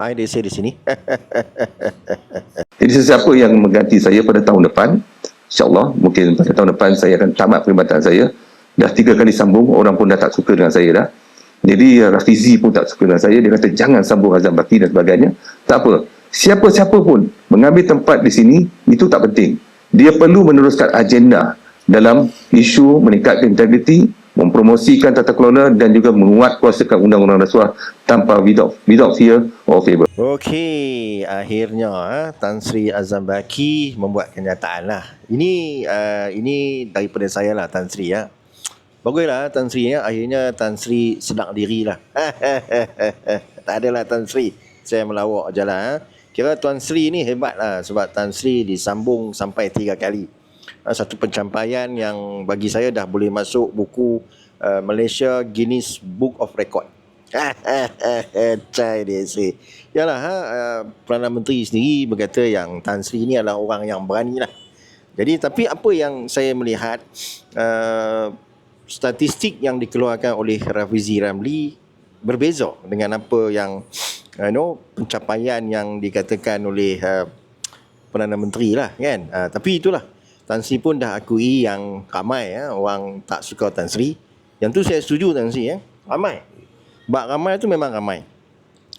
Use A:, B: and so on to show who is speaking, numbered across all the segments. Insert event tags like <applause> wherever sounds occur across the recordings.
A: Hai dia say di sini.
B: Jadi sesiapa yang mengganti saya pada tahun depan, insyaAllah mungkin pada tahun depan saya akan tamat perkhidmatan saya. Dah tiga kali sambung, orang pun dah tak suka dengan saya dah. Jadi uh, Rafizi pun tak suka dengan saya. Dia kata jangan sambung Azam Baki dan sebagainya. Tak apa. Siapa-siapa pun mengambil tempat di sini, itu tak penting. Dia perlu meneruskan agenda dalam isu meningkatkan integriti, mempromosikan tata kelola dan juga menguatkuasakan undang-undang rasuah tanpa without, without fear or favour.
A: Okey, akhirnya ha, Tan Sri Azam Baki membuat kenyataan lah. Ini uh, ini daripada saya lah Tan Sri ya. Baguslah Tan Sri ya. Akhirnya Tan Sri sedang diri lah. <laughs> tak adalah Tan Sri. Saya melawak je lah. Ha. Kira Tuan Sri ni hebat lah sebab Tan Sri disambung sampai tiga kali. Ha, satu pencapaian yang bagi saya dah boleh masuk buku uh, Malaysia Guinness Book of Record. <laughs> Cai dia si. Yalah ha, uh, Perdana Menteri sendiri berkata yang Tan Sri ni adalah orang yang berani lah. Jadi tapi apa yang saya melihat uh, statistik yang dikeluarkan oleh Rafizi Ramli berbeza dengan apa yang you know, pencapaian yang dikatakan oleh uh, Perdana Menteri lah kan. Uh, tapi itulah Tan Sri pun dah akui yang ramai ya, orang tak suka Tan Sri. Yang tu saya setuju Tan Sri ya. Ramai. Bak ramai tu memang ramai.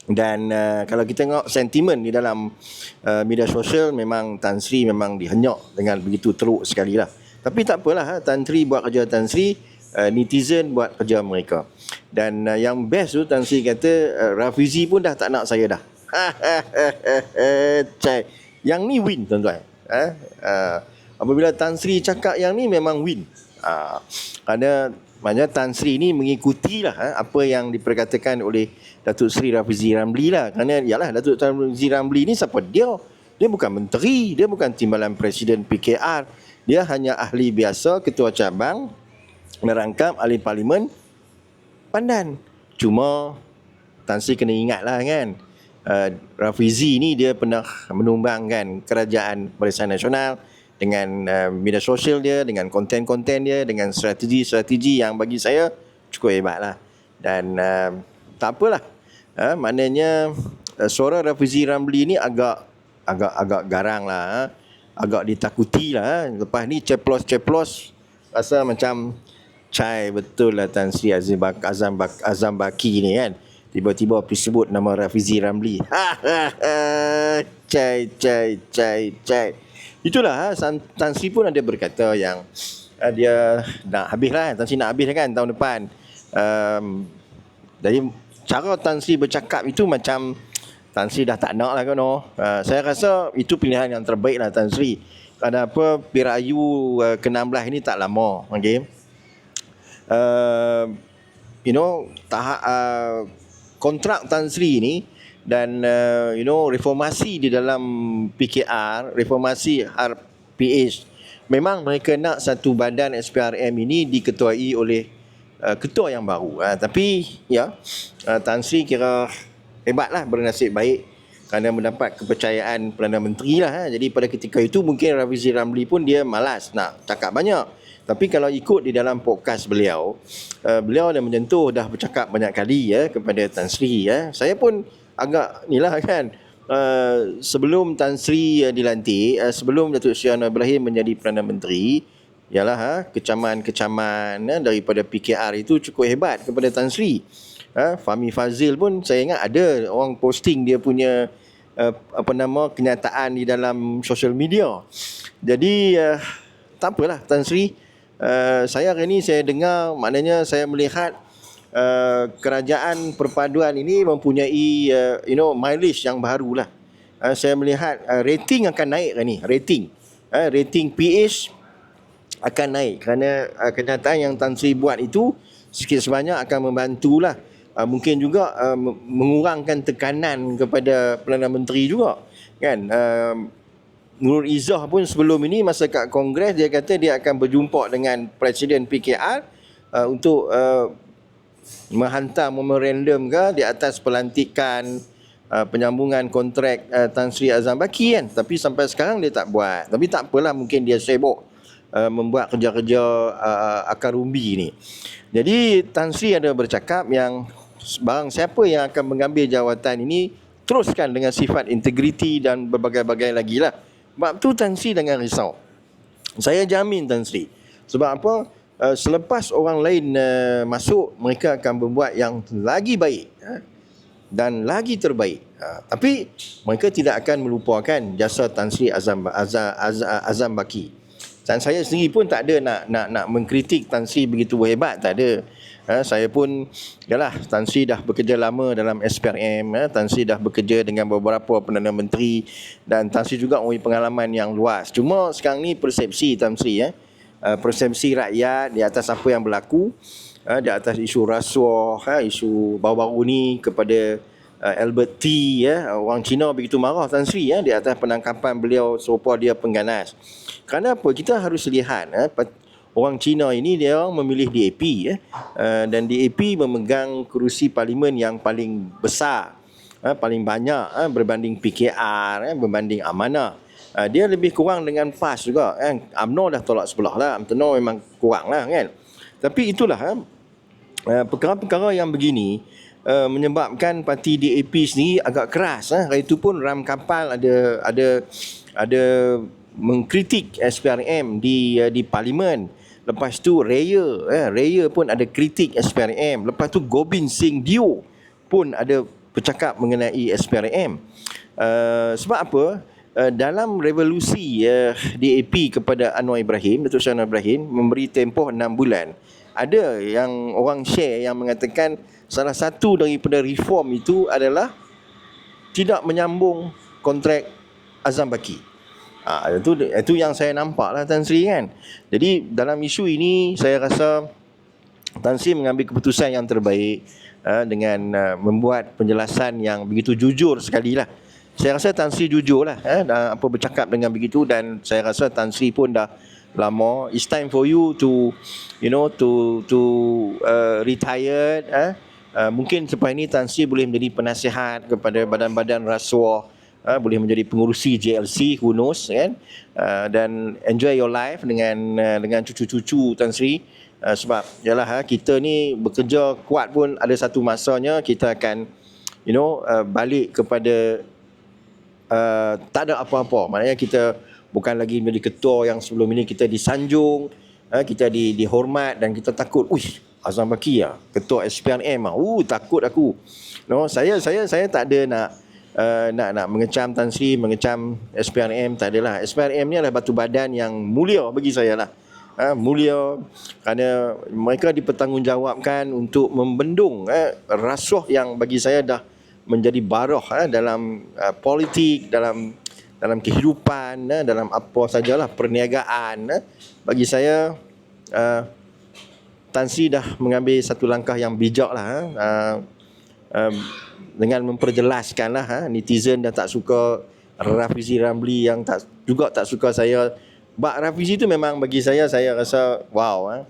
A: Dan uh, kalau kita tengok sentimen di dalam uh, media sosial memang Tan Sri memang dihenyak dengan begitu teruk sekali lah. Tapi tak apalah ha, Tan Sri buat kerja Tan Sri, uh, netizen buat kerja mereka. Dan uh, yang best tu Tan Sri kata uh, Rafizi pun dah tak nak saya dah. <laughs> Yang ni win tuan-tuan. Ha? Uh, apabila Tan Sri cakap yang ni memang win. Uh, kerana maknanya Tan Sri ni mengikuti lah uh, apa yang diperkatakan oleh Datuk Sri Rafizi Ramli lah. Kerana yalah Datuk Sri Rafizi Ramli ni siapa dia? Dia bukan menteri, dia bukan timbalan presiden PKR. Dia hanya ahli biasa, ketua cabang, merangkap ahli parlimen, pandan. Cuma Tan Sri kena ingat lah kan. Uh, Rafizi ni dia pernah menumbangkan kerajaan Barisan Nasional dengan uh, media sosial dia, dengan konten-konten dia, dengan strategi-strategi yang bagi saya cukup hebat lah. Dan uh, tak apalah. Uh, maknanya uh, suara Rafizi Ramli ni agak agak agak garang lah. Uh, agak ditakuti lah. Uh. Lepas ni ceplos-ceplos rasa macam cai betul lah Tan Sri Azim, Bak, Azam, Bak, Azam Baki ni kan. Tiba-tiba disebut nama Rafizi Ramli. <laughs> cai, cai, cai, cai. Itulah Tan Sri pun ada berkata yang uh, dia nak habis lah. Tan Sri nak habis kan tahun depan. Um, jadi cara Tan Sri bercakap itu macam Tan Sri dah tak nak lah kan. Uh, saya rasa itu pilihan yang terbaik lah Tan Sri. Kerana apa Pirayu uh, ke-16 ini tak lama. Okay. Uh, you know tahap uh, kontrak Tan Sri ni dan uh, you know reformasi di dalam PKR, reformasi RPH memang mereka nak satu badan SPRM ini diketuai oleh uh, ketua yang baru. Uh, tapi ya uh, Tan Sri kira hebatlah bernasib baik kerana mendapat kepercayaan Perdana Menteri lah. Eh. Jadi pada ketika itu mungkin Rafizi Ramli pun dia malas nak cakap banyak. Tapi kalau ikut di dalam podcast beliau, uh, beliau dah menyentuh, dah bercakap banyak kali ya kepada Tan Sri. Ya. Saya pun agak ni lah kan. Uh, sebelum Tan Sri uh, dilantik, uh, sebelum Datuk Seri Anwar Ibrahim menjadi Perdana Menteri, ialah ha, kecaman-kecaman uh, daripada PKR itu cukup hebat kepada Tan Sri. Uh, Fahmi Fazil pun saya ingat ada orang posting dia punya uh, apa nama kenyataan di dalam social media. Jadi uh, tak apalah Tan Sri. Uh, saya hari ini saya dengar maknanya saya melihat uh, kerajaan perpaduan ini mempunyai uh, you know mileage yang baru lah. Uh, saya melihat uh, rating akan naik kan ni, rating. Uh, rating PH akan naik kerana uh, kenyataan yang Tan Sri buat itu sikit sebanyak akan membantulah uh, mungkin juga uh, mengurangkan tekanan kepada Perdana Menteri juga kan uh, Nur Izzah pun sebelum ini masa kat kongres dia kata dia akan berjumpa dengan Presiden PKR uh, untuk uh, menghantar memorandum ke di atas pelantikan uh, penyambungan kontrak uh, Tan Sri Azam Baki kan tapi sampai sekarang dia tak buat tapi tak apalah mungkin dia sibuk uh, membuat kerja-kerja uh, akar umbi ni jadi Tan Sri ada bercakap yang barang siapa yang akan mengambil jawatan ini teruskan dengan sifat integriti dan berbagai-bagai lagi lah. Sebab tu Tan Sri jangan risau. Saya jamin Tan Sri. Sebab apa? Uh, selepas orang lain uh, masuk, mereka akan berbuat yang lagi baik. Ha? dan lagi terbaik. Ha, tapi mereka tidak akan melupakan jasa Tan Sri Azam, Azam, Azam, Baki. Dan saya sendiri pun tak ada nak nak nak mengkritik Tan Sri begitu hebat, tak ada. Ha, saya pun yalah Tan Sri dah bekerja lama dalam SPRM, ha, Tan Sri dah bekerja dengan beberapa perdana menteri dan Tan Sri juga mempunyai pengalaman yang luas. Cuma sekarang ni persepsi Tan Sri ya. Uh, persepsi rakyat di atas apa yang berlaku uh, di atas isu rasuah, uh, isu baru-baru ni kepada uh, Albert T ya, orang Cina begitu marah Tan Sri ya di atas penangkapan beliau serupa dia pengganas. Kerana apa? Kita harus lihat uh, orang Cina ini dia memilih DAP ya. Uh, dan DAP memegang kerusi parlimen yang paling besar, uh, paling banyak uh, berbanding PKR, uh, berbanding Amanah. Uh, dia lebih kurang dengan PAS juga kan. UMNO dah tolak sebelah lah. UMNO memang kurang lah kan. Tapi itulah uh, perkara-perkara yang begini uh, menyebabkan parti DAP sendiri agak keras. Uh. Hari itu pun ram kapal ada ada ada mengkritik SPRM di uh, di parlimen. Lepas tu Raya, eh, Raya pun ada kritik SPRM. Lepas tu Gobind Singh Dio pun ada bercakap mengenai SPRM. Uh, sebab apa? Uh, dalam revolusi uh, DAP kepada Anwar Ibrahim, Datuk Seri Anwar Ibrahim memberi tempoh 6 bulan. Ada yang orang share yang mengatakan salah satu daripada reform itu adalah tidak menyambung kontrak Azam Baki. Ha, itu itu yang saya nampak lah Tan Sri kan. Jadi dalam isu ini saya rasa Tan Sri mengambil keputusan yang terbaik uh, dengan uh, membuat penjelasan yang begitu jujur sekali lah saya rasa Tan Sri jujur lah eh, dah apa bercakap dengan begitu dan saya rasa Tan Sri pun dah lama. It's time for you to you know to to uh, retire eh. Uh, mungkin selepas ini Tan Sri boleh menjadi penasihat kepada badan-badan rasuah uh, boleh menjadi pengurusi JLC who knows kan? Uh, dan enjoy your life dengan uh, dengan cucu-cucu Tan Sri. Uh, sebab yalah uh, kita ni bekerja kuat pun ada satu masanya kita akan you know uh, balik kepada uh, tak ada apa-apa. Maknanya kita bukan lagi menjadi ketua yang sebelum ini kita disanjung, uh, kita di, dihormat dan kita takut. Uish, Azam Baki ya, ketua SPRM ah. Uh, takut aku. No, saya saya saya tak ada nak uh, nak nak mengecam Tan Sri, mengecam SPRM, tak adalah. SPRM ni adalah batu badan yang mulia bagi saya lah. Ha, mulia kerana mereka dipertanggungjawabkan untuk membendung eh, rasuah yang bagi saya dah menjadi baroh eh, dalam uh, politik dalam dalam kehidupan eh, dalam apa sajalah perniagaan eh. bagi saya uh, Tan Sri dah mengambil satu langkah yang bijak lah eh. uh, dengan memperjelaskan lah eh. netizen dah tak suka Rafizi Ramli yang tak juga tak suka saya Bak Rafizi tu memang bagi saya saya rasa wow eh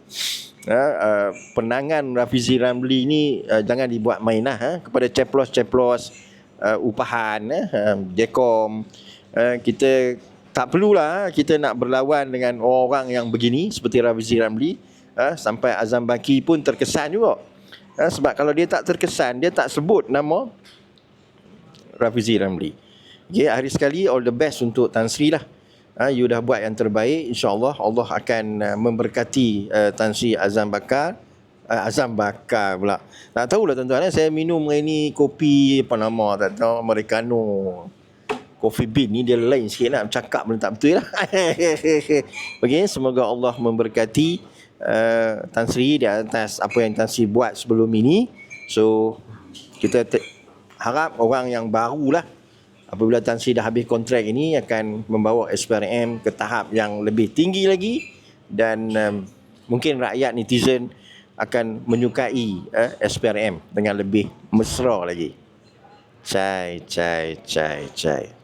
A: uh, penangan Rafizi Ramli ni uh, jangan dibuat main lah uh, kepada ceplos-ceplos uh, upahan uh, Jekom uh, kita tak perlulah kita nak berlawan dengan orang yang begini seperti Rafizi Ramli uh, sampai Azam Baki pun terkesan juga. Uh, sebab kalau dia tak terkesan dia tak sebut nama Rafizi Ramli. Okay, hari sekali all the best untuk Tan Sri lah ha, you dah buat yang terbaik insyaallah Allah akan uh, memberkati uh, Tan Sri Azam Bakar uh, Azam Bakar pula tak tahulah tuan-tuan eh, saya minum ini kopi apa nama tak tahu americano Coffee bean ni dia lain sikit nak cakap pun tak betul lah. <laughs> okay, semoga Allah memberkati uh, Tan Sri di atas apa yang Tan Sri buat sebelum ini. So, kita harap orang yang baru lah apabila Tan Sri dah habis kontrak ini akan membawa SPRM ke tahap yang lebih tinggi lagi dan um, mungkin rakyat netizen akan menyukai uh, SPRM dengan lebih mesra lagi. Cai, cai, cai, cai.